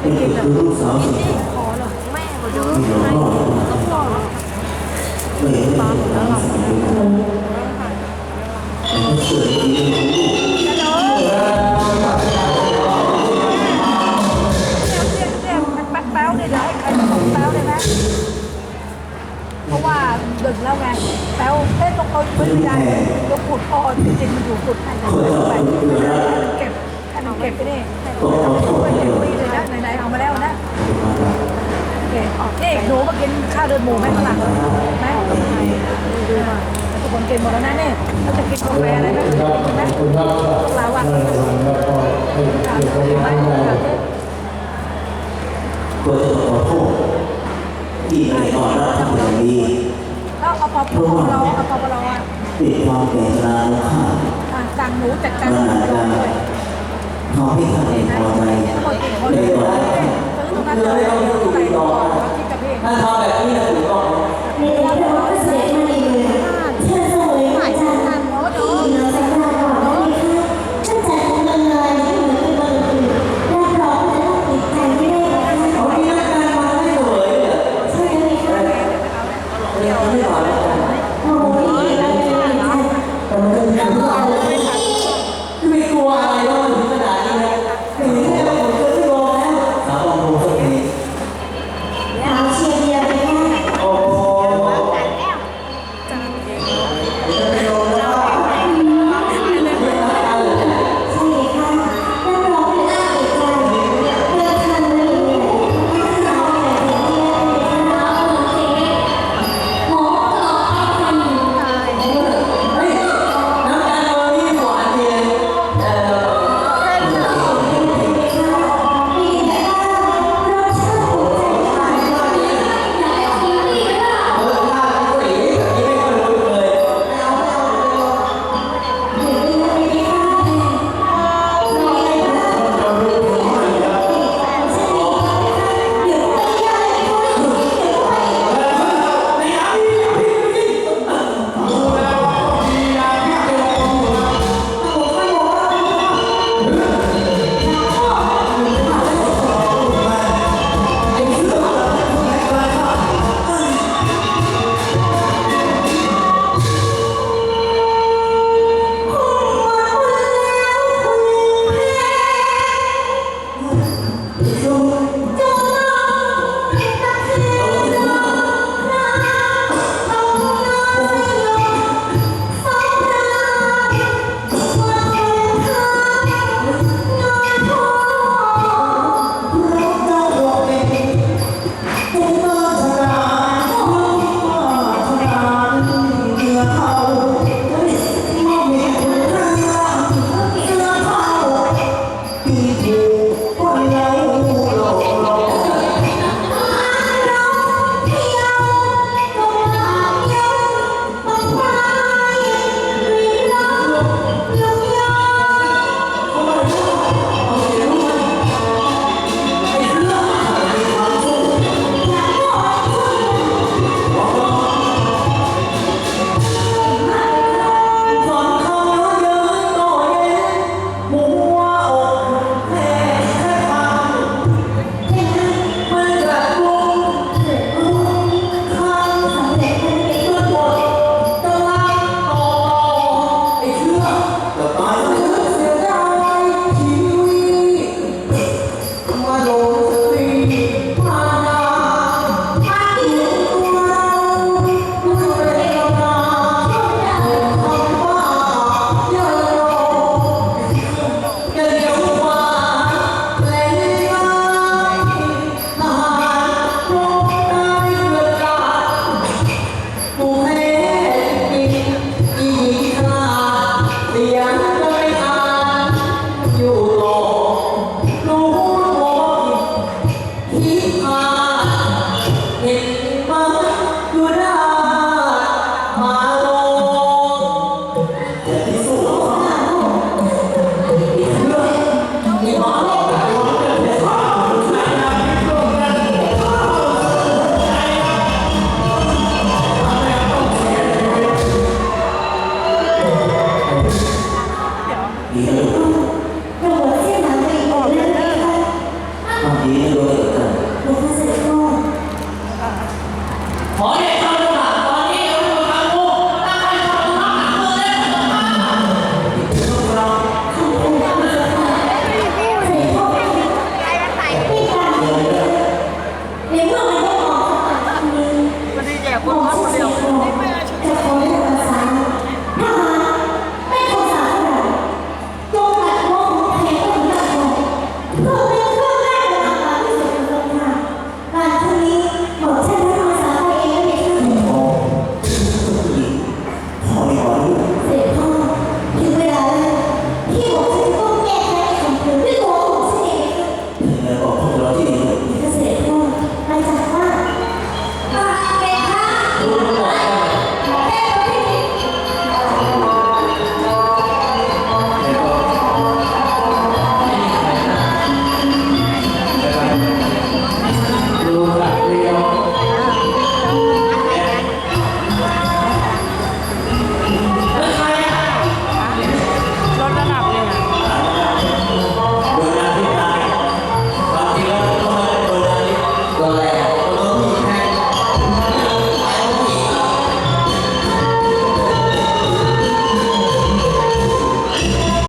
เป็นแบบนิดเอเหรอแม่ก็เดินไปต้องรอเหรอตามแล้วหลับเพราะว่าดึกแล้วไงแป๊วเต้นตรงเขาไม่ได้ยกขุดพอจริงๆมันอยู่ขุดไหนไป เก็บไปนี่ไหนๆเอามาแล้วนะโอเคนี่หนูมากินข้าวเดือดหมูไหมข้างหลังไหมดูมาทุกคนกินหมดแล้วนะเนี่ยเราจะกินกาแฟอะไรไหมไหมพวาอะควรจะขอโทษที่ไม่ได้ต้อนรับท่านอย่างดีแล้วเอาปอปเราเอาปอปเราอะด้วยความแก่ชราของข้าสั่งหนูจัดการมัน ปออาจปจะเราด้วยทำให้านไม่พอใจคนกินคนในเดียวตอนนั้นซื้อตรงนั้นเลยใส่ก่อนคิดกับ นี้รู้เลยกันอเด็